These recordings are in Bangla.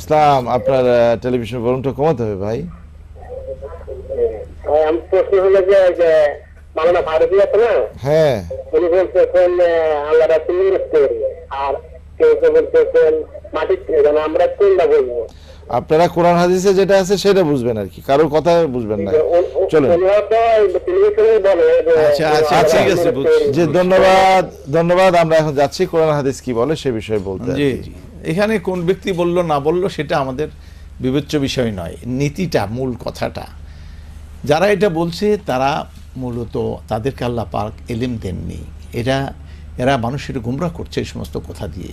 ইসলাম। আপনার টেলিভিশন ভলিউমটা কমাতে হবে ভাই। ভাই, প্রশ্ন হলো যে ওই যে আছে না? হ্যাঁ। উনি বলতেছেন আল্লাহ রাসুল আর কেউ কেউ বলতেছেন মাটির আমরা কোনটা বলব? আপনারা কোরআন হাদিসে যেটা আছে সেটা বুঝবেন আর কি কারোর কথা বুঝবেন না। চলেন। আচ্ছা, আচ্ছা। যে ধন্যবাদ ধন্যবাদ আমরা এখন যাচ্ছি কোরআন হাদিস কি বলে সে বিষয়ে বলতে জি জি। এখানে কোন ব্যক্তি বলল, না বলল, সেটা আমাদের বিবেচ্য বিষয় নয়। নীতিটা, মূল কথাটা। যারা এটা বলছে, তারা মূলত তাদেরকে আল্লাহ পাক এলিম দেননি। এরা এরা মানুষের গুমরা করছে এই সমস্ত কথা দিয়ে।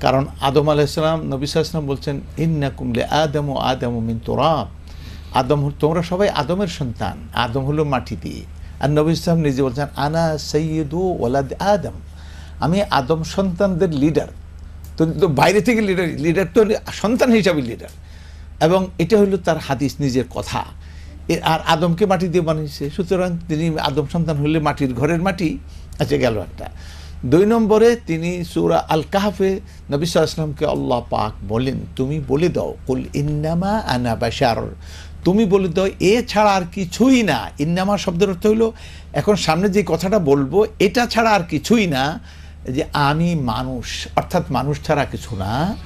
কারণ আদম আলাইসালাম নবী সাল্লাম বলছেন ইন্না কুমলে আদম ও আদম মিন তোরাব। আদম তোমরা সবাই আদমের সন্তান। আদম হলো মাটি দিয়ে। আর নবী ইসলাম নিজে বলছেন, আনা সৈয়দু ওলাদ আদম। আমি আদম সন্তানদের লিডার তো বাইরে থেকে লিডার লিডার তো সন্তান হিসাবে লিডার এবং এটা হলো তার হাদিস নিজের কথা। আর আদমকে মাটি দিয়ে বানিয়েছে। সুতরাং তিনি আদম সন্তান হলে মাটির ঘরের মাটি আচ্ছা গেল একটা। দুই নম্বরে তিনি সুরা আল কাহাফে নবী সাল্লামকে আল্লাহ পাক বলেন, তুমি বলে দাও, কুল ইন্নামা আনা বাশার। তুমি বলে দাও, এ ছাড়া আর কিছুই না। ইন্নামা শব্দের অর্থ হলো, এখন সামনে যে কথাটা বলব, এটা ছাড়া আর কিছুই না। যে আমি মানুষ, অর্থাৎ মানুষ ছাড়া কিছু না।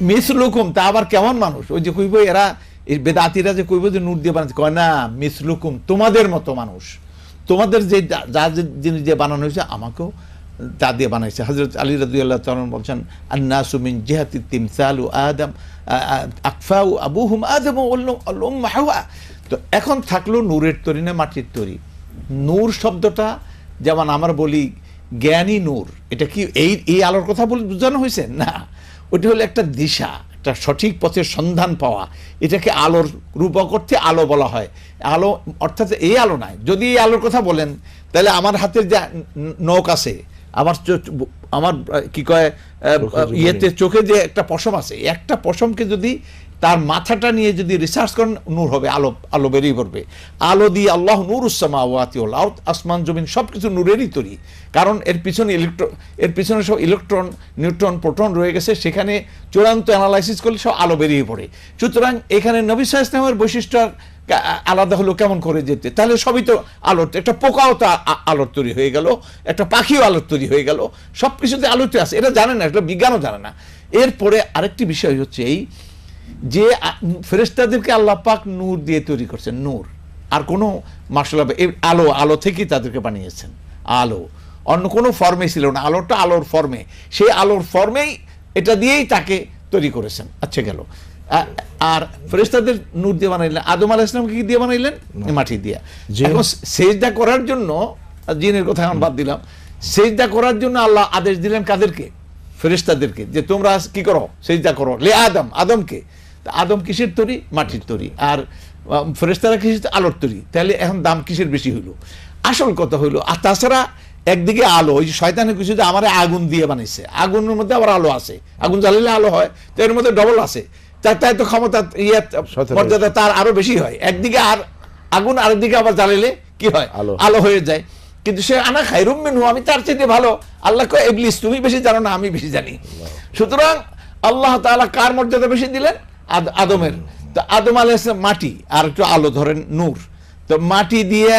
মিস লুকুম, তা আবার কেমন মানুষ? ওই যে কইব এরা বেদাতিরা যে কইব যে নূর দিয়ে বানাচ্ছে, কয় না, মিস লুকুম, তোমাদের মতো মানুষ। তোমাদের যে যা- জিনিস দিয়ে বানানো হয়েছে, আমাকেও তা দিয়ে বানাইছে। হজরত আলী রাদিয়াল্লাহ তাআলা বলছেন, আন্নাসু মিন জিহাতি তিমসালু আদম আকফাউ আবুহুম আদম হাওয়া তো এখন থাকল নূরের তরি না মাটির তরি? নূর শব্দটা, যেমন আমরা বলি জ্ঞানী নূর। এটা কি এই এই আলোর কথা বলে বোঝানো হয়েছে? না। ওটা হলো একটা দিশা একটা সঠিক পথের সন্ধান পাওয়া। এটাকে আলোর রূপক অর্থে আলো বলা হয়। আলো অর্থাৎ এই আলো নয় যদি এই আলোর কথা বলেন তাহলে আমার হাতের যে নখ আছে আমার আমার কি কয় ইয়েতে চোখে যে একটা পশম আছে একটা পশমকে যদি তার মাথাটা নিয়ে যদি রিসার্চ করেন, নূর হবে, আলো আলো বেরিয়ে পড়বে। আলো দিয়ে আল্লাহ নূর উসামা ওয়াতিউল আউট আসমান, জমিন সব কিছু নূরেরই তৈরি। কারণ এর পিছনে ইলেকট্রন এর পিছনে সব ইলেকট্রন নিউট্রন প্রোটন রয়ে গেছে, সেখানে চূড়ান্ত অ্যানালাইসিস করলে সব আলো বেরিয়ে পড়ে। সুতরাং এখানে নবী ইসলামের বৈশিষ্ট্য আলাদা হলো কেমন করে যেতে। তাহলে সবই তো আলোর, একটা পোকাও তো আলোর তৈরি হয়ে গেল, একটা পাখিও আলোর তৈরি হয়ে গেল সব কিছুতে আলোতে আছে। এটা জানে না এটা বিজ্ঞানও জানে না। এরপরে আরেকটি বিষয় হচ্ছে এই যে ফেরেশতাদেরকে আল্লাহ পাক নূর দিয়ে তৈরি করছেন নূর। আর কোনো মার্শাল আলো আলো থেকেই তাদেরকে বানিয়েছেন আলো। অন্য কোনো ফর্মে ছিল না আলোটা আলোর ফর্মে সেই আলোর ফর্মেই এটা দিয়েই তাকে তৈরি করেছেন আচ্ছা গেল। আর ফেরেশতাদের নূর দিয়ে বানাইলেন আদম আলাহ ইসলামকে কি দিয়ে বানাইলেন? মাটি দিয়ে। সেজদা করার জন্য জিনের কথা এখন বাদ দিলাম সেজদা করার জন্য আল্লাহ আদেশ দিলেন কাদেরকে? ফেরেশতাদেরকে যে তোমরা কি করো? সেজদা করো। লে আদম আদমকে। আদম কিসের তৈরি? মাটির তৈরি। আর আহ, ফেরেশতারা কিসের আলোর তৈরি। তাহলে এখন দাম কিসের বেশি হইল? আসল কথা হইল আর তাছাড়া একদিকে আলো ওই যে শয়তানের কিছু যে আমার আগুন দিয়ে বানাইছে। আগুনের মধ্যে আবার আলো আছে। আগুন জ্বালালে আলো হয় তো এর মধ্যে ডবল আছে। তার তাই তো ক্ষমতা ইয়ে মর্যাদা তার আরও বেশি হয়। একদিকে আর আগুন আরেকদিকে আবার জ্বালালে কি হয়? আলো। আলো হয়ে যায়। কিন্তু সে আনা খাই রুমিনহু আমি তার চেয়ে ভালো। আল্লাহ কয় ইবলিস তুমি বেশি জানো না আমি বেশি জানি। সুতরাং আল্লাহ তাআলা কার মর্যাদা বেশি দিলেন? আদমের। তো আদম সালাম মাটি, আর একটু আলো ধরেন নূর। তো মাটি দিয়ে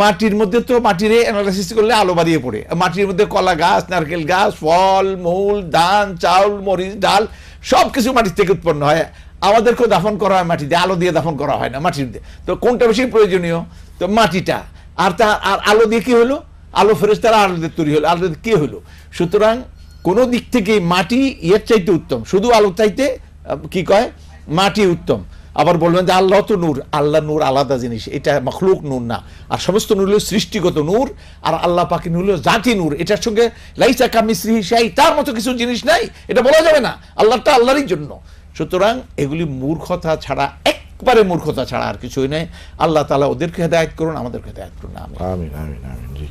মাটির মধ্যে তো মাটির অ্যানালাইসিস করলে আলো বাড়িয়ে পড়ে। মাটির মধ্যে কলা গাছ, নারকেল গাছ, ফল, মূল, ধান, চাউল, মরিচ, ডাল সব কিছু মাটির থেকে উৎপন্ন হয়। আমাদেরকেও দাফন করা হয় মাটি দিয়ে আলো দিয়ে দাফন করা হয় না মাটির দিয়ে তো কোনটা বেশি প্রয়োজনীয়? তো মাটিটা। আর তা আর আলো দিয়ে কি হলো? আলো ফেরেস্তারা আলো দিয়ে তৈরি হলো। আলো দিয়ে কী হলো? সুতরাং কোনো দিক থেকে মাটি ইয়ের চাইতে উত্তম। শুধু আলো চাইতে কি কয়? মাটি উত্তম। আবার বলবেন যে আল্লাহ তো নূর, আল্লাহ নূর আলাদা জিনিস, এটা মখলুক নূর না। আর সমস্ত নূর হলো সৃষ্টিগত নূর, আর আল্লাহ পাকি নূর হলো জাতি নূর। এটার সঙ্গে লাইসা কামিশ্রি সাই তার মতো কিছু জিনিস নাই, এটা বলা যাবে না। আল্লাহটা আল্লাহরই জন্য। সুতরাং এগুলি মূর্খতা ছাড়া, একবারে মূর্খতা ছাড়া আর কিছুই নেই। আল্লাহ তালা ওদেরকে হেদায়ত করুন, আমাদেরকে হেদায়ত করুন। আমি আমিন আমিন আমিন, জি।